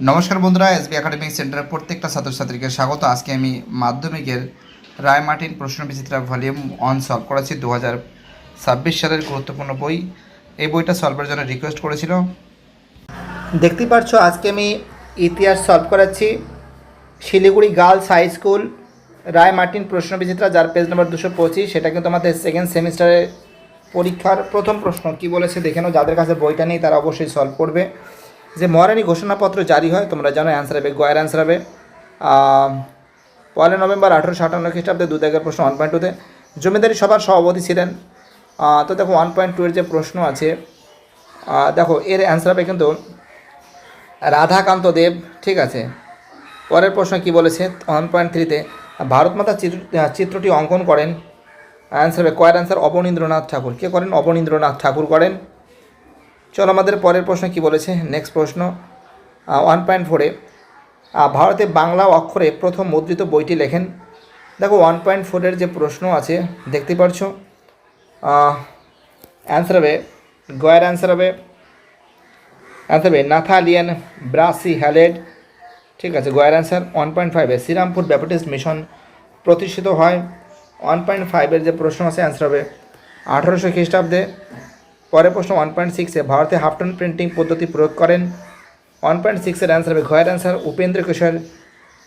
নমস্কার বন্ধুরা SB academic সেন্টারের প্রত্যেকটা ছাত্রছাত্রীকে স্বাগত। আজকে আমি মাধ্যমিকের রায় মার্টিন প্রশ্ন বিচিত্রা ভলিউম অন সলভ করেছি দু হাজার ছাব্বিশ সালের গুরুত্বপূর্ণ বই। এই বইটা সলভের জন্য রিকোয়েস্ট করেছিল। দেখতেই পাচ্ছ, আজকে আমি ইতিহাস সলভ করাচ্ছি। Siliguri girls high school Ray Martin Prashna Bichitra যার পেজ নম্বর দুশো পঁচিশ। সেটা কিন্তু আমাদের সেকেন্ড সেমিস্টারের পরীক্ষার প্রথম প্রশ্ন। কি বলেছে, দেখে নাও। যাদের কাছে বইটা নেই, তারা অবশ্যই সলভ করবে। যে মহারানী ঘোষণাপত্র জারি হয়, তোমরা জানো অ্যান্সার হবে, গয়ের অ্যান্সার হবে। পয়লা নভেম্বর আঠারোশো আটান্ন খ্রিস্টাব্দে দু দাগের প্রশ্ন ওয়ান পয়েন্ট টুতে জমিদারি সভার সভাপতি ছিলেন তো দেখো ওয়ান পয়েন্ট টু এর যে প্রশ্ন আছে দেখো এর অ্যান্সার হবে কিন্তু রাধাকান্ত দেব, ঠিক আছে? পরের প্রশ্ন কি বলেছে? ওয়ান পয়েন্ট থ্রিতে ভারত মাতা চিত্র চিত্রটি অঙ্কন করেন। অ্যান্সার হবে, কয়ের অ্যান্সার অবনীন্দ্রনাথ ঠাকুর। কে করেন? অবনীন্দ্রনাথ ঠাকুর করেন। চলো আমাদের পরের প্রশ্ন কি বলেছে? নেক্সট প্রশ্ন ওয়ান পয়েন্ট ফোরে ভারতে বাংলা অক্ষরে প্রথম মুদ্রিত বইটি লেখেন। দেখো ওয়ান পয়েন্ট ফোরের যে প্রশ্ন আছে, দেখতে পারছ? অ্যান্সার হবে, গয়ের অ্যান্সার হবে। অ্যান্সার হবে, নাথালিয়ান ব্রাসি হ্যালেড। ঠিক আছে, গয়ের অ্যান্সার ওয়ান পয়েন্ট ফাইভে শ্রীরামপুর ব্যাপটিস্ট মিশন প্রতিষ্ঠিত হয়। ওয়ান পয়েন্ট ফাইভের যে প্রশ্ন আছে অ্যান্সার হবে, আঠারোশো খ্রিস্টাব্দে। পরের প্রশ্ন ওয়ান পয়েন্ট সিক্সে ভারতে হাফটন প্রিন্টিং পদ্ধতি প্রয়োগ করেন। ওয়ান পয়েন্ট সিক্সের অ্যান্সার হবে ঘয়ের অ্যান্সার উপেন্দ্র কিশোর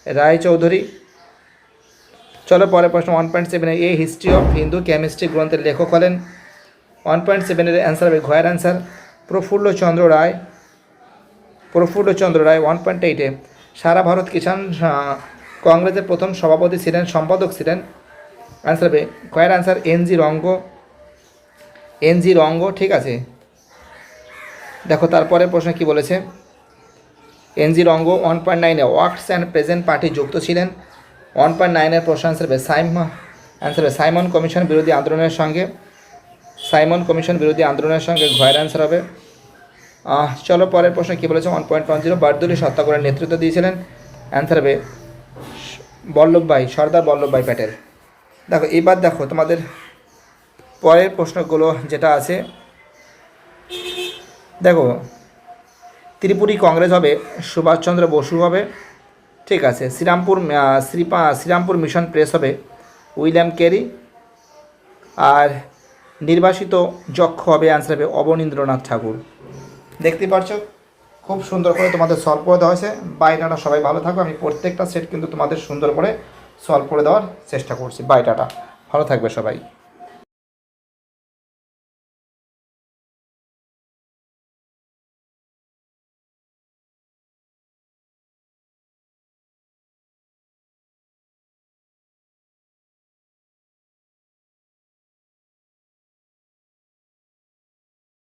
রায়চৌধুরী। চলো পরের প্রশ্ন ওয়ান পয়েন্ট সেভেনে এই হিস্ট্রি অফ হিন্দু কেমিস্ট্রি গ্রন্থের লেখক হলেন। ওয়ান পয়েন্ট সেভেনের অ্যান্সার হবে ঘয়ের answer Prafullachandra Ray. Prafullachandra Ray one point এইটে সারা ভারত কিষাণ কংগ্রেসের প্রথম সভাপতি ছিলেন, সম্পাদক ছিলেন। অ্যান্সার হবে কয়ের অ্যান্সার এন জি রঙ্গ। এন জি রঙ্গ, ঠিক আছে? দেখো, তারপরে প্রশ্ন কি বলেছে? N G Ranga one point নাইনে ওয়ার্কস অ্যান্ড প্রেজেন্ট পার্টি যুক্ত ছিলেন। ওয়ান পয়েন্ট নাইনের প্রশ্ন অ্যান্সার হবে সাইম অ্যান্সার হবে সাইমন কমিশন বিরোধী আন্দোলনের সঙ্গে। সাইমন কমিশন বিরোধী আন্দোলনের সঙ্গে ঘয়ের অ্যান্সার হবে। চলো, পরের প্রশ্ন কী বলেছে? One point one zero Bardoli সত্যাগ্রহের নেতৃত্ব দিয়েছিলেন। অ্যান্সার হবে বল্লভভাই, সর্দার বল্লভভাই প্যাটেল। দেখো, এবার দেখো তোমাদের পরের প্রশ্নগুলো যেটা আছে, দেখো, ত্রিপুরী কংগ্রেস হবে, সুভাষচন্দ্র বসু হবে, ঠিক আছে, শ্রীরামপুর শ্রীপা, শ্রীরামপুর মিশন প্রেস হবে, উইলিয়াম কেরি, আর নির্বাসিত যক্ষ হবে অ্যান্সার হবে অবনীন্দ্রনাথ ঠাকুর। দেখতে পাচ্ছ খুব সুন্দর করে তোমাদের সলভ করে দেওয়া হয়েছে। বাইটাটা সবাই ভালো থাকবে আমি প্রত্যেকটা সেট কিন্তু তোমাদের সুন্দর করে সলভ করে দেওয়ার চেষ্টা করছি। বাইটাটা ভালো থাকবে সবাই।